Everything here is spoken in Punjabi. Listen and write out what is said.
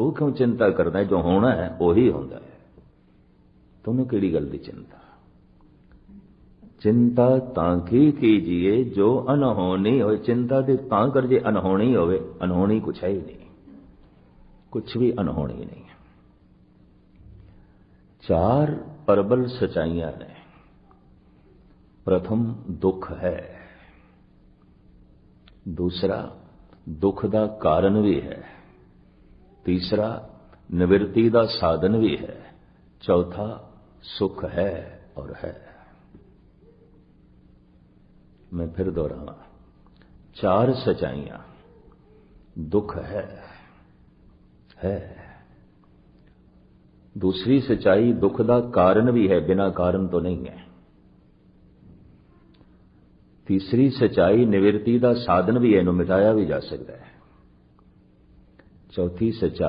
ਤੂੰ ਕਿਉਂ ਚਿੰਤਾ ਕਰਦਾ ਜੋ ਹੋਣਾ ਹੈ, ਉਹੀ ਹੁੰਦਾ ਹੈ। ਤੁਹਾਨੂੰ ਕਿਹੜੀ ਗੱਲ ਦੀ ਚਿੰਤਾ? ਚਿੰਤਾ ਤਾਂ ਕੀ ਕੀਜੀਏ, ਜੋ ਅਨਹੋਣੀ ਹੋਏ। ਚਿੰਤਾ ਦੇ ਤਾਂ ਕਰ ਜੇ ਅਨਹੋਣੀ ਹੋਵੇ ਅਨਹੋਣੀ ਕੁਛ ਹੈ ਹੀ ਨਹੀਂ। ਕੁਛ ਵੀ ਅਨਹੋਣੀ ਨਹੀਂ। ਚਾਰ ਪਰਬਲ ਸਚਾਈਆਂ ਨੇ। ਪ੍ਰਥਮ ਦੁੱਖ ਹੈ। ਦੂਸਰਾ ਦੁੱਖ ਦਾ ਕਾਰਨ ਵੀ ਹੈ। ਤੀਸਰਾ, ਨਿਵਰਤੀ ਦਾ ਸਾਧਨ ਵੀ ਹੈ। ਚੌਥਾ, ਸੁਖ ਹੈ ਔਰ ਹੈ। ਮੈਂ ਫਿਰ ਦੁਹਰਾਵਾਂ। ਚਾਰ ਸਚਾਈਆਂ। ਦੁੱਖ ਹੈ। ਹੈ। ਦੂਸਰੀ ਸਚਾਈ ਦੁੱਖ ਦਾ ਕਾਰਨ ਵੀ ਹੈ, ਬਿਨਾ ਕਾਰਨ ਤੋਂ ਨਹੀਂ ਹੈ। ਤੀਸਰੀ ਸਚਾਈ ਨਿਵਰਤੀ ਦਾ ਸਾਧਨ ਵੀ ਇਹਨੂੰ ਮਿਟਾਇਆ ਵੀ ਜਾ ਸਕਦਾ ਹੈ। चौथी सच्चाई